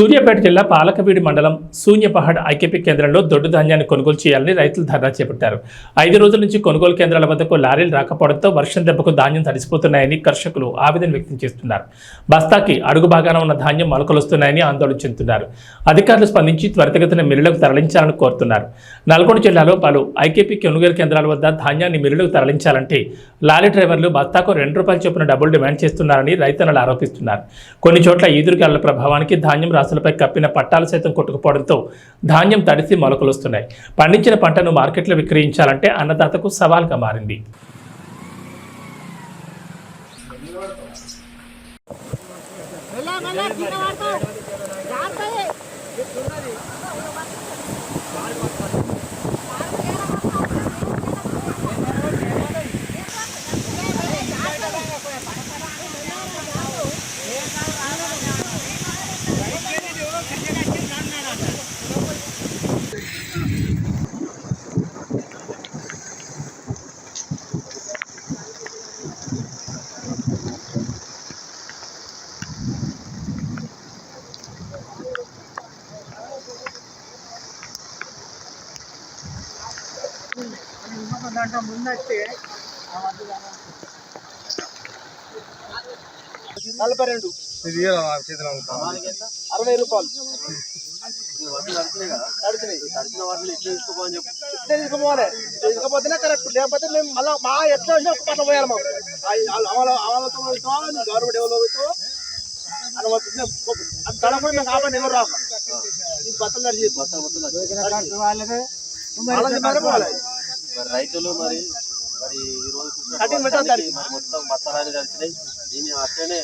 సూర్యాపేట జిల్లా పాలకవీడి మండలం శూన్యపహాడ్ ఐకేపీ కేంద్రంలో దొడ్డు ధాన్యాన్ని కొనుగోలు చేయాలని రైతులు ధర్నా చేపట్టారు. ఐదు రోజుల నుంచి కొనుగోలు కేంద్రాల వద్దకు లారీలు రాకపోవడంతో వర్షం దెబ్బకు ధాన్యం తడిసిపోతున్నాయని కర్షకులు ఆవేదన వ్యక్తం చేస్తున్నారు. బస్తాకి అడుగు భాగాన ఉన్న ధాన్యం మొలకలొస్తున్నాయని ఆందోళన చెందుతున్నారు. అధికారులు స్పందించి త్వరితగతిన మిల్లులకు తరలించాలని కోరుతున్నారు. నల్గొండ జిల్లాలో పలు ఐకేపీ కొనుగోలు కేంద్రాల వద్ద ధాన్యాన్ని మిల్లులకు తరలించాలంటే లారీ డ్రైవర్లు బస్తాకు రెండు రూపాయల చొప్పున డబ్బులు డిమాండ్ చేస్తున్నారని రైతన్నలు ఆరోపిస్తున్నారు. కొన్ని చోట్ల ఈదురుగాల ప్రభావానికి ధాన్యం రాసి రాసులపై కప్పిన పట్టాలు సైతం కొట్టుకుపోవడంతో ధాన్యం తడిసి మొలకలొస్తున్నాయి. పండించిన పంటను మార్కెట్లో విక్రయించాలంటే అన్నదాతకు సవాల్గా మారింది. జాగ్రత్త. దాంట్లో ముందొస్తే నలభై రెండు. ఇది అరవై రూపాయలు. తీసుకోపోవాలి తీసుకోపోతేనే కరెక్ట్ లేకపోతే మేము మళ్ళీ మా ఎట్లా వచ్చినా ఒక పట్ల పోయాలి మాకు. అమలతో గవర్నమెంట్ ఎవరితో అనుమతి తడపడి మేము కాబట్టి ఎవరు రాక. ఈ బట్టలు నడిచి. వాళ్ళది మరి పోవాలి. మరి రైతులు మరి మరి ఈ రోజు మొత్తం కలిసినాయి. దీన్ని అట్లనే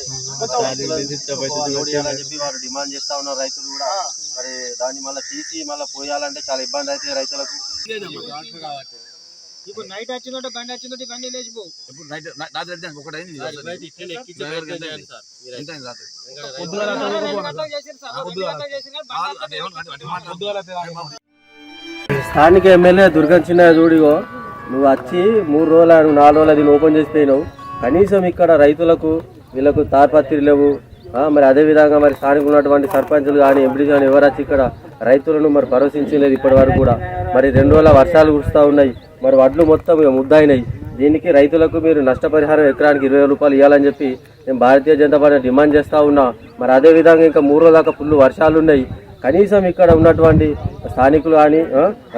చెప్పి వారు డిమాండ్ చేస్తా ఉన్నారు రైతులు కూడా. మరి దాన్ని మళ్ళీ తీసి మళ్ళీ పోయాలంటే చాలా ఇబ్బంది అవుతుంది రైతులకు. ఇప్పుడు నైట్ వచ్చిందంటే బండి వచ్చిందంటే బండి లేచిపో ఇప్పుడు నైట్ రాత్రి అయితే ఒకటి అయింది స్థానిక ఎమ్మెల్యే దుర్గం చిన్న చూడిగో నువ్వు వచ్చి మూడు రోజుల నాలుగు రోజులు దీన్ని ఓపెన్ చేసిపోయినావు కనీసం ఇక్కడ రైతులకు వీళ్ళకు తాపత్రి లేవు. మరి అదే విధంగా మరి స్థానిక ఉన్నటువంటి సర్పంచులు కానీ ఎంపీ కానీ ఎవరు వచ్చి ఇక్కడ రైతులను మరి భరోసించలేదు ఇప్పటి వరకు కూడా. మరి రెండు రోజుల వర్షాలు కురుస్తూ ఉన్నాయి. మరి వడ్లు మొత్తం ఇక ముద్దయినాయి. దీనికి రైతులకు మీరు నష్టపరిహారం ఎకరానికి ఇరవై రూపాయలు ఇవ్వాలని చెప్పి నేను భారతీయ జనతా పార్టీ డిమాండ్ చేస్తూ ఉన్నా. మరి అదే విధంగా ఇంకా మూడు రోజుల దాకా ఫుల్ వర్షాలు ఉన్నాయి. కనీసం ఇక్కడ ఉన్నటువంటి స్థానికులు కానీ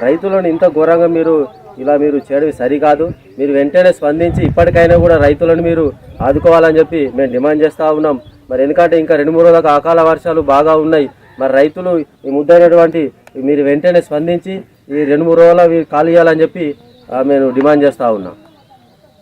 రైతులను ఇంత ఘోరంగా మీరు ఇలా మీరు చేయడం సరికాదు. మీరు వెంటనే స్పందించి ఇప్పటికైనా కూడా రైతులను మీరు ఆదుకోవాలని చెప్పి మేము డిమాండ్ చేస్తూ ఉన్నాం. మరి ఎందుకంటే ఇంకా రెండు మూడు రోజులకు అకాల వర్షాలు బాగా ఉన్నాయి. మరి రైతులు ఈ ముద్దైనటువంటి మీరు వెంటనే స్పందించి ఈ రెండు మూడు రోజుల ఖాళీ చేయాలని చెప్పి మేము డిమాండ్ చేస్తూ ఉన్నాం.